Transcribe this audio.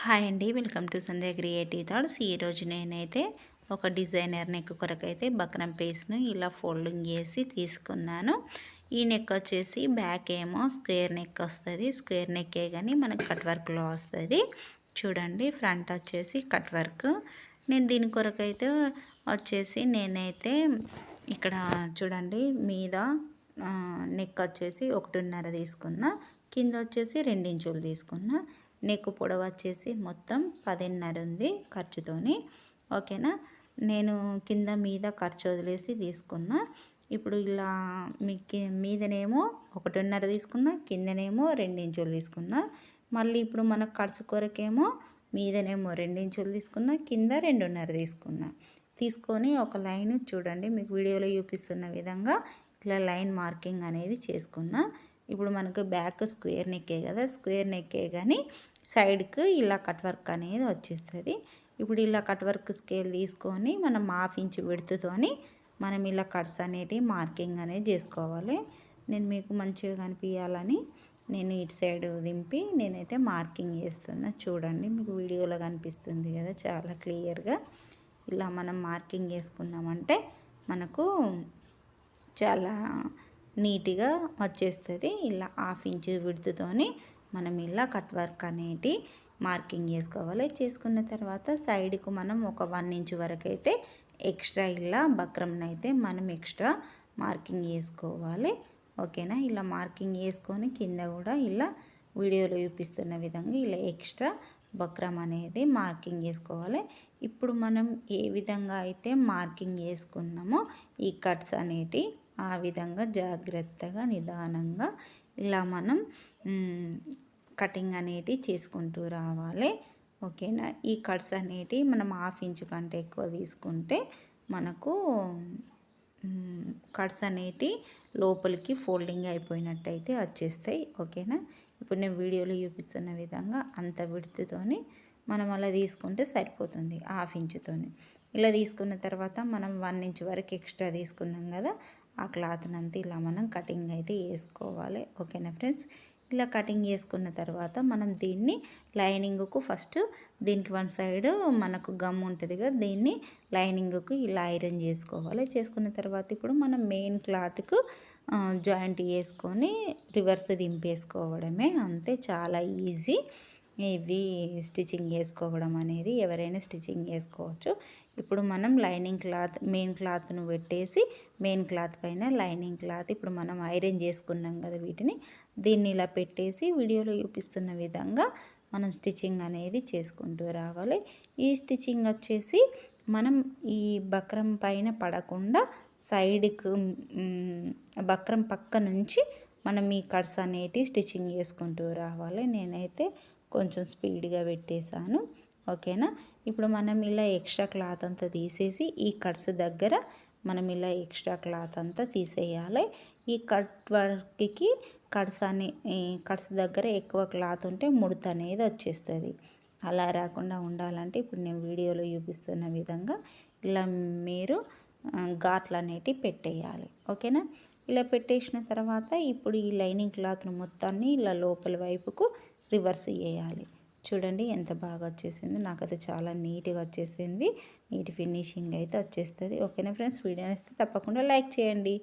Hi అండి welcome to Sandhya creative thoughts. ఈరోజు నేనైతే ఒక డిజైనర్ నెక్ కొరకైతే బక్రం పీస్ను ఇలా ఫోల్డింగ్ చేసి తీసుకున్నాను. ఈ నెక్ వచ్చేసి బ్యాక్ ఏమో స్క్వేర్ నెక్ వస్తుంది. స్క్వేర్ నెక్కే కానీ మనకు కట్ వర్క్లో వస్తుంది. చూడండి ఫ్రంట్ వచ్చేసి కట్ వర్క్. నేను దీని కొరకైతే వచ్చేసి నేనైతే ఇక్కడ చూడండి మీద నెక్ వచ్చేసి ఒకటిన్నర తీసుకున్నా. కింద వచ్చేసి రెండించులు తీసుకున్నా. నీకు పొడవు వచ్చేసి మొత్తం పదిన్నర ఉంది ఖర్చుతోని. ఓకేనా? నేను కింద మీద ఖర్చు వదిలేసి తీసుకున్నా. ఇప్పుడు ఇలా మీ మీదనేమో ఒకటిన్నర తీసుకున్నా కిందనేమో రెండించులు తీసుకున్నా. మళ్ళీ ఇప్పుడు మన ఖర్చు కొరకేమో మీదనేమో రెండించులు తీసుకున్నా కింద రెండున్నర తీసుకున్నా. తీసుకొని ఒక లైన్ చూడండి మీకు వీడియోలో చూపిస్తున్న విధంగా ఇట్లా లైన్ మార్కింగ్ అనేది చేసుకున్నా. ఇప్పుడు మనకు బ్యాక్ స్క్వేర్ నెక్కే కదా స్క్వేర్ నెక్కే కానీ సైడ్కు ఇలా కట్ వర్క్ అనేది వచ్చేస్తుంది. ఇప్పుడు ఇలా కట్ వర్క్ స్కేల్ తీసుకొని మనం హాఫ్ ఇంచ్ విడుతుతోని మనం ఇలా కట్స్ అనేటివి మార్కింగ్ అనేది చేసుకోవాలి. నేను మీకు మంచిగా కనిపించాలని నేను ఇటు సైడ్ దింపి నేనైతే మార్కింగ్ చేస్తున్నా. చూడండి మీకు వీడియోలో కనిపిస్తుంది కదా చాలా క్లియర్గా. ఇలా మనం మార్కింగ్ చేసుకున్నామంటే మనకు చాలా నీట్గా వచ్చేస్తుంది. ఇలా హాఫ్ ఇంచు విడుతుతోని మనం ఇలా కట్ వర్క్ అనేటి మార్కింగ్ చేసుకోవాలి. చేసుకున్న తర్వాత సైడ్కు మనం ఒక వన్ ఇంచ్ వరకు అయితే ఎక్స్ట్రా ఇలా బక్రంని అయితే మనం ఎక్స్ట్రా మార్కింగ్ చేసుకోవాలి. ఓకేనా? ఇలా మార్కింగ్ చేసుకొని కింద కూడా ఇలా వీడియోలో చూపిస్తున్న విధంగా ఇలా ఎక్స్ట్రా బక్రం అనేది మార్కింగ్ చేసుకోవాలి. ఇప్పుడు మనం ఏ విధంగా అయితే మార్కింగ్ చేసుకున్నామో ఈ కట్స్ అనేటి ఆ విధంగా జాగ్రత్తగా నిదానంగా ఇలా మనం కటింగ్ అనేటి చేసుకుంటూ రావాలి. ఓకేనా? ఈ కట్స్ అనేటివి మనం హాఫ్ ఇంచు కంటే ఎక్కువ తీసుకుంటే మనకు కట్స్ అనేటి లోపలికి ఫోల్డింగ్ అయిపోయినట్టయితే వచ్చేస్తాయి. ఓకేనా? ఇప్పుడు నేను వీడియోలో చూపిస్తున్న విధంగా అంత విడుతుతోని మనం అలా తీసుకుంటే సరిపోతుంది హాఫ్ ఇంచుతోని. ఇలా తీసుకున్న తర్వాత మనం వన్ ఇంచ్ వరకు ఎక్స్ట్రా తీసుకున్నాం కదా ఆ క్లాత్నంతా ఇలా మనం కటింగ్ అయితే వేసుకోవాలి ఓకేనా ఫ్రెండ్స్? ఇలా కటింగ్ చేసుకున్న తర్వాత మనం దీన్ని లైనింగ్కు ఫస్ట్ దీనికి వన్ సైడ్ మనకు గమ్ ఉంటుంది కదా దీన్ని లైనింగ్కు ఇలా ఐరన్ చేసుకోవాలి. చేసుకున్న తర్వాత ఇప్పుడు మనం మెయిన్ క్లాత్కు జాయింట్ వేసుకొని రివర్స్ దింపేసుకోవడమే అంతే చాలా ఈజీ. ఇవి స్టిచ్చింగ్ వేసుకోవడం అనేది ఎవరైనా స్టిచ్చింగ్ వేసుకోవచ్చు ఇప్పుడు మనం లైనింగ్ క్లాత్ మెయిన్ క్లాత్ను పెట్టేసి మెయిన్ క్లాత్ పైన లైనింగ్ క్లాత్ ఇప్పుడు మనం ఐరన్ చేసుకున్నాం కదా వీటిని దీన్ని ఇలా పెట్టేసి వీడియోలో చూపిస్తున్న విధంగా మనం స్టిచ్చింగ్ అనేది చేసుకుంటూ రావాలి. ఈ స్టిచ్చింగ్ వచ్చేసి మనం ఈ బక్రం పైన పడకుండా సైడ్కు బక్రం పక్క నుంచి మనం ఈ కట్స్ అనేటి స్టిచ్చింగ్ చేసుకుంటూ రావాలి. నేనైతే కొంచెం స్పీడ్గా పెట్టేశాను. ఓకేనా? ఇప్పుడు మనం ఇలా ఎక్స్ట్రా క్లాత్ అంతా తీసేసి ఈ కట్స్ దగ్గర మనం ఇలా ఎక్స్ట్రా క్లాత్ అంతా తీసేయాలి. ఈ కట్ వర్క్కి కట్స్ అని కట్స్ దగ్గర ఎక్కువ క్లాత్ ఉంటే ముడత అనేది వచ్చేస్తుంది. అలా రాకుండా ఉండాలంటే ఇప్పుడు నేను వీడియోలో చూపిస్తున్న విధంగా ఇలా మీరు ఘాట్లు అనేటివి పెట్టేయాలి. ఓకేనా? ఇలా పెట్టేసిన తర్వాత ఇప్పుడు ఈ లైనింగ్ క్లాత్ను మొత్తాన్ని ఇలా లోపల వైపుకు రివర్స్ చేయాలి. చూడండి ఎంత బాగా వచ్చేసింది. నాకైతే చాలా నీట్గా వచ్చేసింది. నీట్ ఫినిషింగ్ అయితే వచ్చేస్తుంది. ఓకేనా ఫ్రెండ్స్? వీడియో ఇస్తే తప్పకుండా లైక్ చేయండి.